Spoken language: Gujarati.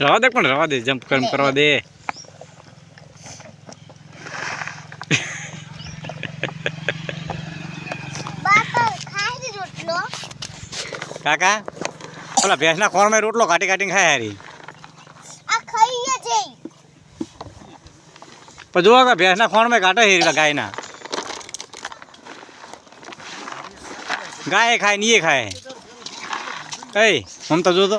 રવા દે પણ રવા દે જમ્પ કરમ કરવા દે. કાકા ઓલા ભેંસના ખોળમાં રોટલો કાઢી કાઢીને ખાય હારી. પણ જુઓ કે ભેંસના ખોળમાં કાઢે હેરી ગાયના. ગાય ખાયની એ ખાય. એ હમ તો જો તો